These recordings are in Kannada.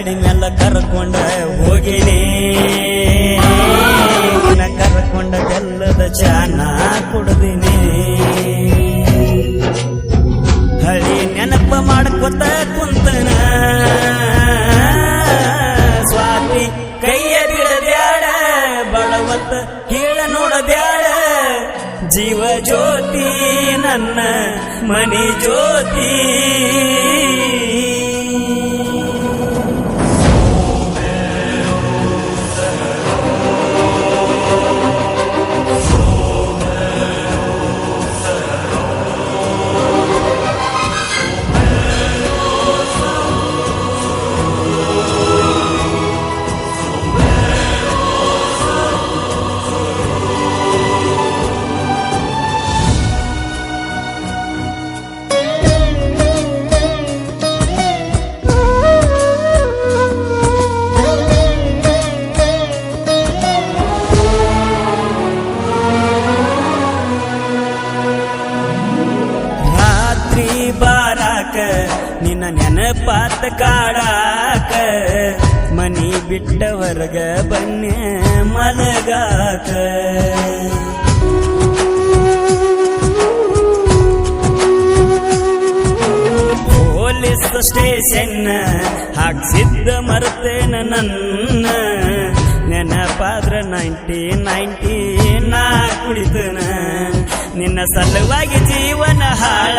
ಗಾಡಿ ಮ್ಯಾಲ ಕರ್ಕೊಂಡ ಹೋಗಿನಿ. ಕರ್ಕೊಂಡ ಬೆಲ್ಲದ ಚಾನ ಕುಡ್ದಿನಿ. ಹಳಿ ನೆನಪ ಮಾಡ್ಕೊತ ಕುಂತನ. ಸ್ವಾಮಿ ಕೈಯ ಬಿಡದ್ಯಾಡ, ಬಳವತ್ತ ಕೇಳ ನೋಡದ್ಯಾಡ. ಜೀವ ಜ್ಯೋತಿ ನನ್ನ ಮನಿ ಜ್ಯೋತಿ. ನೆನಪಾತ ಕಾಡಾಕ, ಮನಿ ಬಿಟ್ಟ ಹೊರಗ ಬನ್ನೆ ಮಲಗಾಕ. ಪೊಲೀಸ್ ಸ್ಟೇಷನ್ ಹಾಕ್ಸಿದ್ದ ಮರ್ತೇನ ನನ್ನ. ನೆನಪಾದ್ರ ನೈಂಟಿ ನೈಂಟಿ ನಾ ಕುಡಿತನ ನಿನ್ನ ಸಲುವಾಗಿ ಜೀವನ ಹಾಳ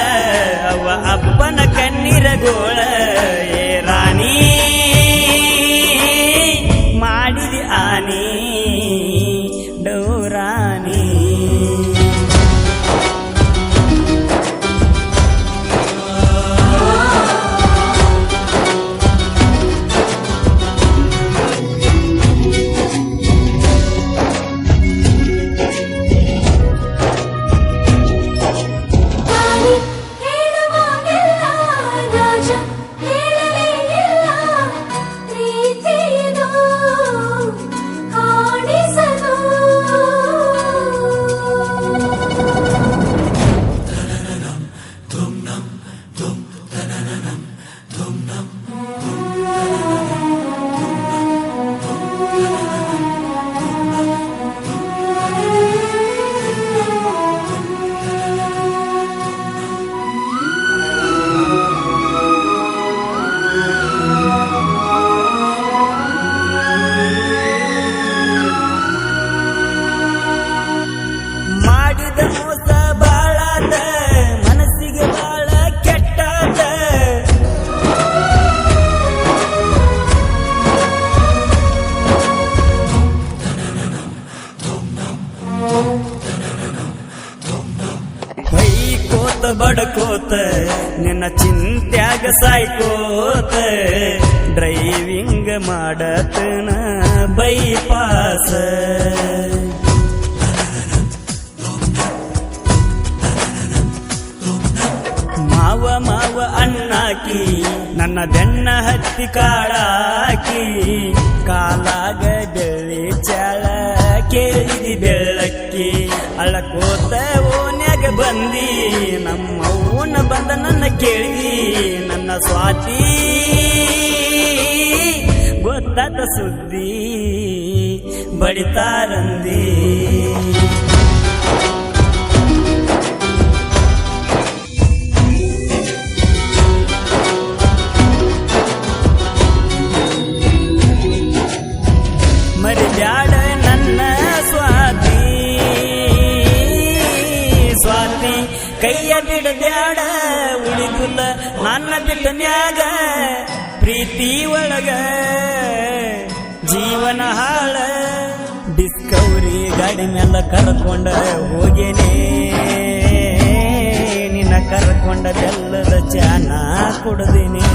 ಬಡಕೋತ, ನಿನ್ನ ಚಿಂತ್ಯಾಗ ಸಾಯ್ಕೋತ. ಡ್ರೈವಿಂಗ್ ಮಾಡತನ ಬೈಪಾಸ ಮಾವ ಮಾವ ಅಣ್ಣಾಕಿ ನನ್ನ ಬೆನ್ನ ಹತ್ತಿ ಕಾಳಾಕಿ ಕಾಲಾಗ ಬೆಳ್ಳಿ ಚಾಳ ಕೇಳಿದಿ ಬೆಳ್ಳಕ್ಕಿ. ಅಳಕೋತ ಬಂದಿ. ನಮ್ಮವ್ವನ ಬಂದ ನನ್ನ ಕೇಳಿ ನನ್ನ ಸ್ವಾತಿ. ಗೊತ್ತಾದ ಸುದ್ದಿ. ಬಡಿತಾರಂದಿ. ಮರಿಬ್ಯಾಡ. ನನ್ನ ಬಿಡಬ್ಯಾಡ ಉಳಿದುಲ್ಲ ನನ್ನ ಬಿಟ್ಟನ್ಯಾಗ ಪ್ರೀತಿ ಒಳಗ. ಜೀವನ ಹಾಳ, ಡಿಸ್ಕವರಿ ಗಾಡಿ ಮ್ಯಾಲ ಕರ್ಕೊಂಡ ಹೋಗೇನೆ. ನಿನ್ನ ಕರ್ಕೊಂಡ ಬೆಲ್ಲದ ಚಾನ ಕುಡ್ದಿನಿ.